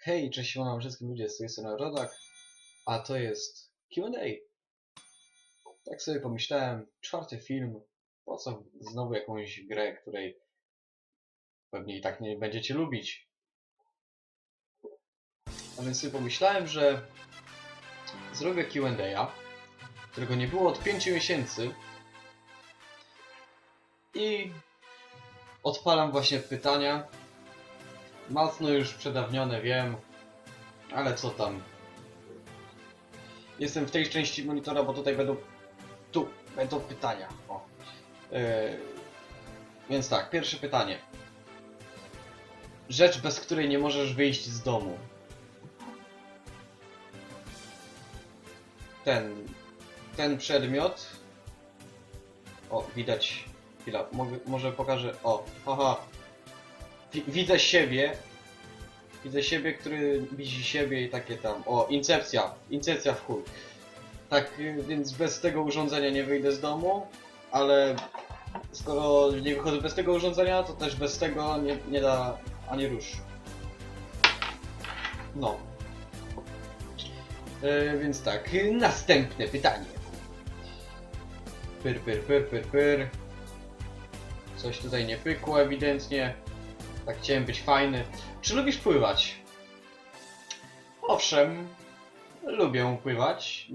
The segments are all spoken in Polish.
Hej, cześć siemano wszystkim ludzie, z tej strony Rodak, a to jest Q&A. Tak sobie pomyślałem, czwarty film, po co znowu jakąś grę, której pewnie i tak nie będziecie lubić. A więc sobie pomyślałem, że zrobię Q&A, którego nie było od 5 miesięcy i odpalam właśnie pytania Mocno już przedawnione, wiem. Ale co tam. Jestem w tej części monitora, bo tutaj będą... Tu będą pytania. O. Yy, Więc tak, pierwsze pytanie. Rzecz, bez której nie możesz wyjść z domu. Ten... Ten przedmiot... O, widać... Chwila, może pokażę... O, haha. Wi- widzę siebie. Widzę siebie, który widzi siebie i takie tam. O, incepcja. Incepcja w chuj. Tak, y, więc bez tego urządzenia nie wyjdę z domu, ale skoro nie wychodzę bez tego urządzenia, to też bez tego nie, nie da ani rusz. No. E, więc tak, y, następne pytanie. Pyr, pyr, pyr, pyr, pyr. Coś tutaj nie pykło ewidentnie. Tak chciałem być fajny. Czy lubisz pływać? Owszem, lubię pływać.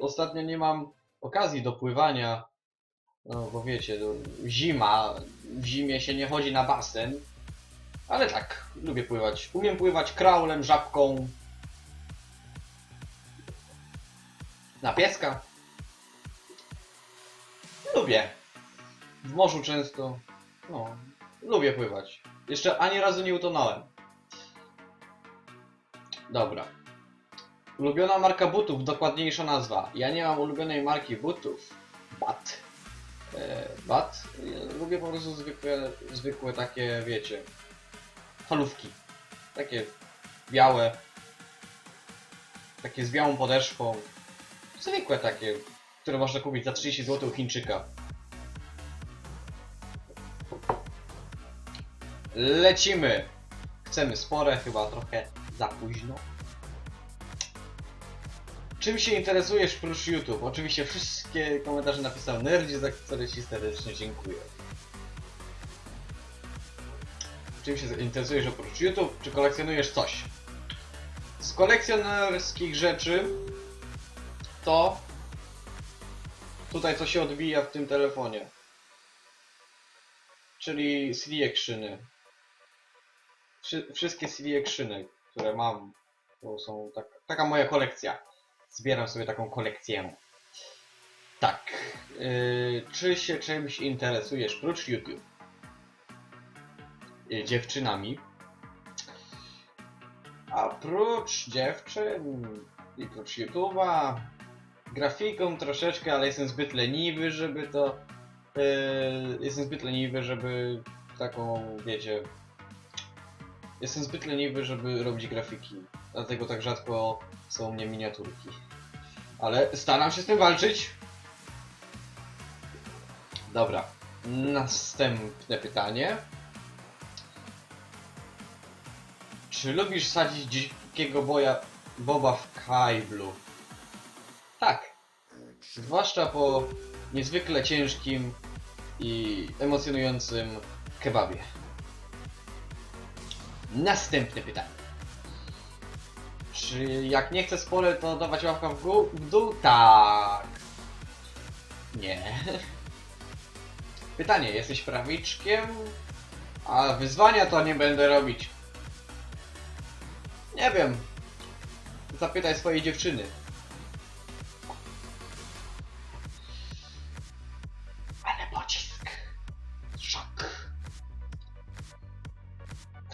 Ostatnio nie mam okazji do pływania. No bo wiecie, no, zima. W zimie się nie chodzi na basen. Ale tak, lubię pływać. Umiem pływać kraulem, żabką. Na pieska. Lubię. W morzu często. No, lubię pływać. Jeszcze ani razu nie utonąłem. Dobra. Ulubiona marka butów, dokładniejsza nazwa. Ja nie mam ulubionej marki butów. Bat. E, bat? Ja lubię po prostu zwykłe, zwykłe takie, wiecie, falówki. Takie białe. Takie z białą podeszwą. Zwykłe takie, które można kupić za 30 zł u Chińczyka. Lecimy! Chcemy spore, chyba trochę za późno. Czym się interesujesz prócz YouTube? Oczywiście wszystkie komentarze napisał Nerdzi, za które Ci serdecznie dziękuję. Czym się interesujesz oprócz YouTube? Czy kolekcjonujesz coś? Z kolekcjonerskich rzeczy to tutaj co się odbija w tym telefonie. Czyli CD actiony. Wszy- wszystkie CD actiony, które mam, to są tak, taka moja kolekcja. Zbieram sobie taką kolekcję. Tak. Yy, czy się czymś interesujesz prócz YouTube? Yy, dziewczynami. A prócz dziewczyn i prócz YouTube'a grafiką troszeczkę, ale jestem zbyt leniwy, żeby to Yy, jestem zbyt leniwy, żeby taką, wiecie... Jestem zbyt leniwy, żeby robić grafiki. Dlatego tak rzadko są u mnie miniaturki. Ale staram się z tym walczyć. Dobra. Następne pytanie. Czy lubisz sadzić dzikiego boja boba w kajblu? Tak. Zwłaszcza po niezwykle ciężkim i emocjonującym kebabie. Następne pytanie. Czy jak nie chcę spoiler, to dawać łapka w, gó- w dół? Tak. Nie. Pytanie, jesteś prawiczkiem? A wyzwania to nie będę robić. Nie wiem. Zapytaj swojej dziewczyny.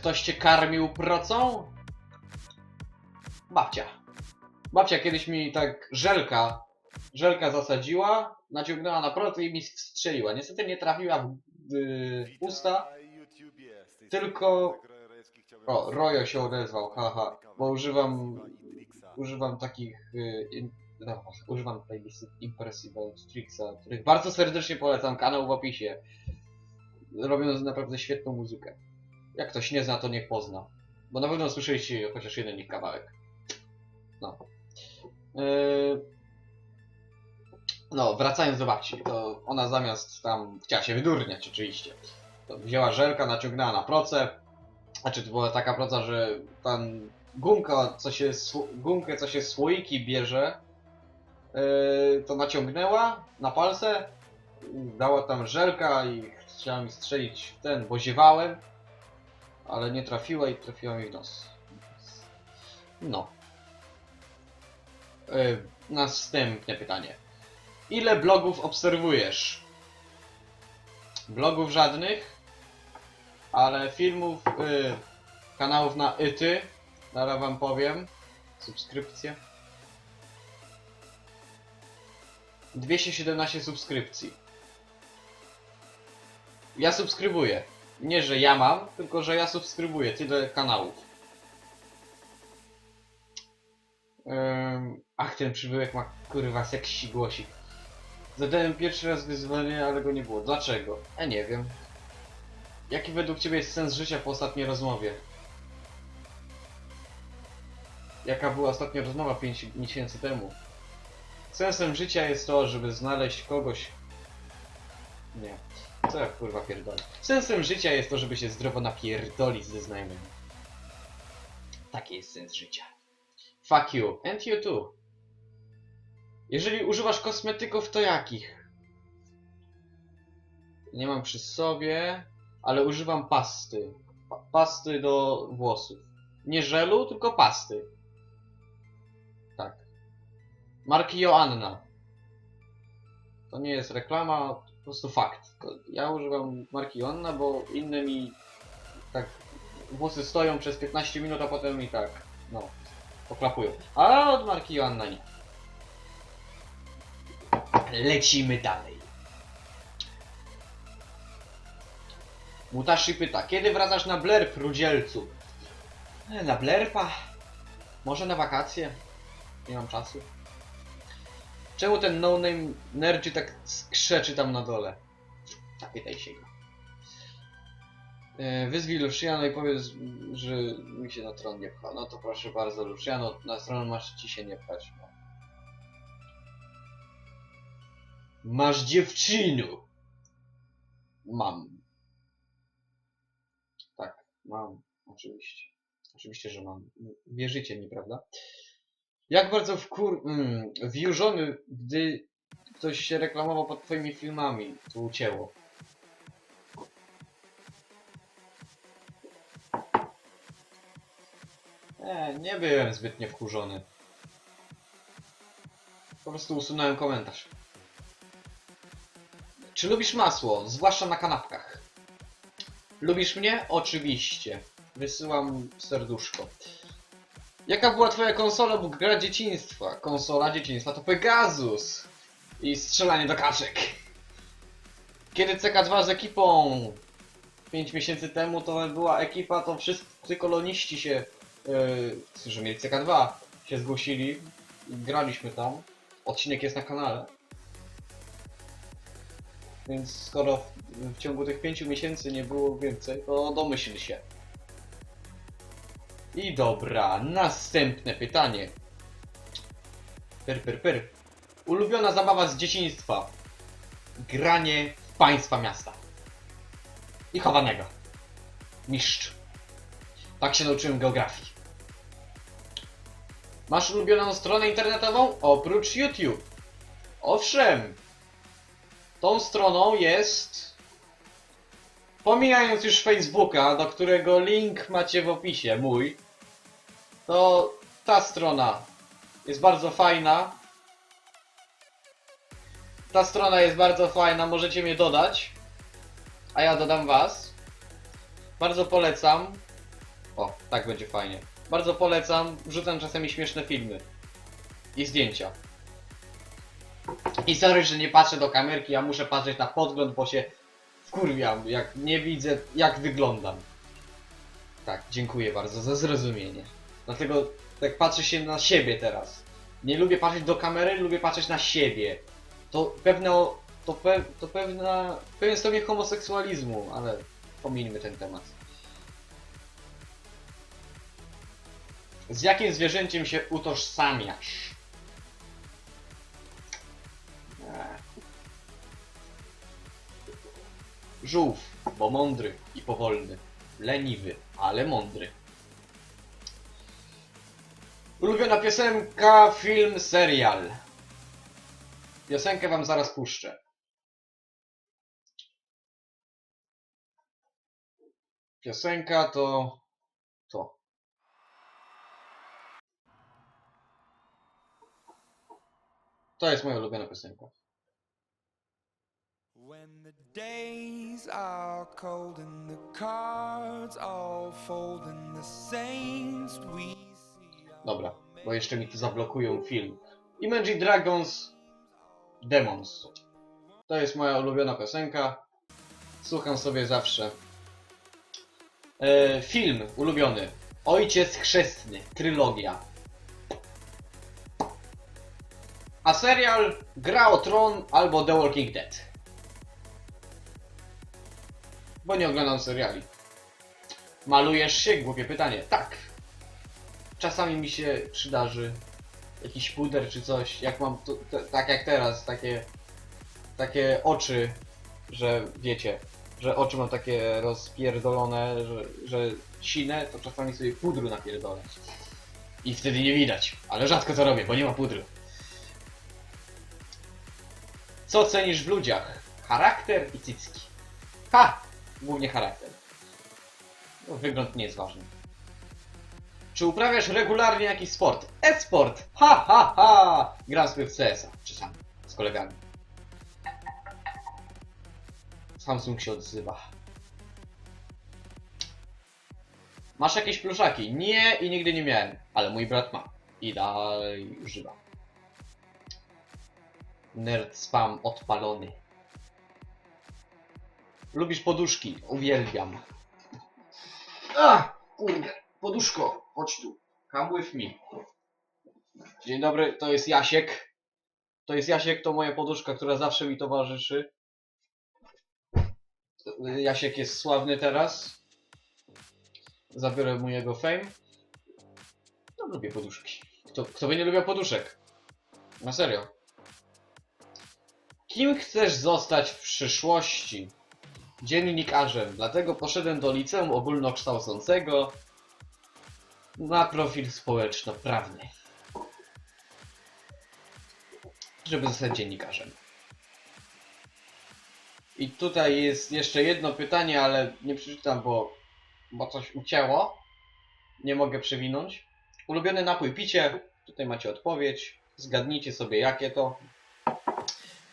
Ktoś cię karmił procą? Babcia. Babcia kiedyś mi tak żelka, żelka zasadziła, naciągnęła na procy i mi strzeliła. Niestety nie trafiła w, usta. tylko- O, Rojo się odezwał, haha, bo używam, używam takich, y, in, no, używam playlisty Impressible Trixa, których bardzo serdecznie polecam, kanał w opisie. Robią naprawdę świetną muzykę. Jak ktoś nie zna, to niech pozna. Bo na pewno słyszeliście chociaż jeden ich kawałek. No. Yy... No, wracając do babci, to ona zamiast tam chciała się wydurniać oczywiście. To wzięła żelka, naciągnęła na proce. Znaczy to była taka proca, że tam gumka, co się, gumkę, co się słoiki bierze, yy, to naciągnęła na palce, dała tam żelka i chciała mi strzelić w ten, bo ziewałem, ale nie trafiła i trafiła mi w nos. No. Yy, następne pytanie. Ile blogów obserwujesz? Blogów żadnych, ale filmów, yy, kanałów na YTY, zaraz wam powiem. Subskrypcje. 217 subskrypcji. Ja subskrybuję. Nie, że ja mam, tylko że ja subskrybuję tyle kanałów. Ach, ten przybyłek ma kurwa seksi głosik. Zadałem pierwszy raz wyzwanie, ale go nie było. Dlaczego? Ja nie wiem. Jaki według ciebie jest sens życia po ostatniej rozmowie? Jaka była ostatnia rozmowa 5 miesięcy temu? Sensem życia jest to, żeby znaleźć kogoś... Nie. Co ja kurwa pierdolę? Sensem życia jest to, żeby się zdrowo napierdolić ze znajomymi. Taki jest sens życia. Fuck you. And you too. Jeżeli używasz kosmetyków, to jakich? Nie mam przy sobie, ale używam pasty. Pa pasty do włosów. Nie żelu, tylko pasty. Tak. Marki Joanna. To nie jest reklama, po prostu fakt. Ja używam marki Joanna, bo inne mi tak włosy stoją przez 15 minut, a potem mi tak, no, poklapują. A od marki Joanna nie. Lecimy dalej. Mutashi pyta, kiedy wracasz na Blerp, Rudzielcu? E, Na Blerpa? Może na wakacje? Nie mam czasu. Czemu ten no-name nerdzi tak skrzeczy tam na dole? Zapytaj się go. E, Wyzwij Luciano i powiedz, że mi się na tron nie pcha. No to proszę bardzo, Luciano, na tron masz ci się nie pchać. Masz dziewczynu! Mam. Tak, mam. Oczywiście. Oczywiście, że mam. Wierzycie mi, prawda? Jak bardzo wkur... Mm, wjurzony, gdy ktoś się reklamował pod twoimi filmami. Tu ucięło. Nie, nie byłem zbytnio wkurzony. Po prostu usunąłem komentarz. Czy lubisz masło? Zwłaszcza na kanapkach. Lubisz mnie? Oczywiście. Wysyłam serduszko. Jaka była twoja konsola lub gra dzieciństwa? Konsola dzieciństwa to Pegasus. I strzelanie do kaczek. Kiedy CK2 z ekipą 5 miesięcy temu to była ekipa, to wszyscy koloniści się, yy, którzy mieli CK2, się zgłosili. Graliśmy tam. Odcinek jest na kanale. Więc skoro w, w ciągu tych 5 miesięcy nie było więcej, to domyśl się. I dobra, następne pytanie. Pyr, pyr, pyr. Ulubiona zabawa z dzieciństwa. Granie w państwa miasta. I chowanego. Mistrz. Tak się nauczyłem geografii. Masz ulubioną stronę internetową? Oprócz YouTube. Owszem. Tą stroną jest... Pomijając już Facebooka, do którego link macie w opisie, mój, to ta strona jest bardzo fajna. Ta strona jest bardzo fajna, możecie mnie dodać, a ja dodam was. Bardzo polecam. O, tak będzie fajnie. Bardzo polecam, wrzucam czasami śmieszne filmy i zdjęcia. I sorry, że nie patrzę do kamerki, ja muszę patrzeć na podgląd, bo się wkurwiam, jak nie widzę, jak wyglądam. Tak, dziękuję bardzo za zrozumienie. Dlatego tak patrzę się na siebie teraz. Nie lubię patrzeć do kamery, lubię patrzeć na siebie. To pewne, to, pe, to pewna, pewien stopień homoseksualizmu, ale pomińmy ten temat. Z jakim zwierzęciem się utożsamiasz? Żółw, bo mądry i powolny. Leniwy, ale mądry. Ulubiona piosenka, film, serial. Piosenkę wam zaraz puszczę. Piosenka to... to. To jest moja ulubiona piosenka. When the days are cold and the cards all fold and the saints we see Dobra, bo jeszcze mi tu zablokują film. Imagine Dragons Demons. To jest moja ulubiona piosenka. Słucham sobie zawsze. E, film ulubiony. Ojciec Chrzestny. Trylogia. A serial Gra o Tron albo The Walking Dead. Bo nie oglądam seriali. Malujesz się? Głupie pytanie. Tak. Czasami mi się przydarzy jakiś puder czy coś, jak mam, to, tak jak teraz, takie, takie oczy, że wiecie, że oczy mam takie rozpierdolone, że, że sine, to czasami sobie pudru napierdolę. I wtedy nie widać, ale rzadko to robię, bo nie ma pudru. Co cenisz w ludziach? Charakter i cycki. Ha! Głównie charakter. No, wygląd nie jest ważny. Czy uprawiasz regularnie jakiś sport? E-sport! Ha, ha, ha! Gram sobie w CS-a. Czasami. Z kolegami. Samsung się odzywa. Masz jakieś pluszaki? Nie i nigdy nie miałem. Ale mój brat ma. I dalej używa. Nerd spam odpalony. Lubisz poduszki? Uwielbiam. A, kurde. Poduszko, chodź tu. Come with me. Dzień dobry, to jest Jasiek. To jest Jasiek, to moja poduszka, która zawsze mi towarzyszy. Jasiek jest sławny teraz. Zabiorę mu jego fame. No lubię poduszki. Kto, kto by nie lubił poduszek? Na serio. Kim chcesz zostać w przyszłości? Dziennikarzem, dlatego poszedłem do liceum ogólnokształcącego na profil społeczno-prawny. Żeby zostać dziennikarzem. I tutaj jest jeszcze jedno pytanie, ale nie przeczytam, bo, bo coś ucięło. Nie mogę przewinąć. Ulubiony napój picie. Tutaj macie odpowiedź. Zgadnijcie sobie jakie to.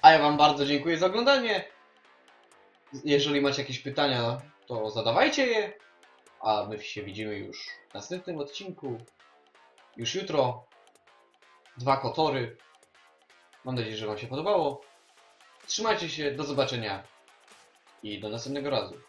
A ja wam bardzo dziękuję za oglądanie. Jeżeli macie jakieś pytania, to zadawajcie je. A my się widzimy już w następnym odcinku. Już jutro. Dwa kotory. Mam nadzieję, że Wam się podobało. Trzymajcie się, do zobaczenia i do następnego razu.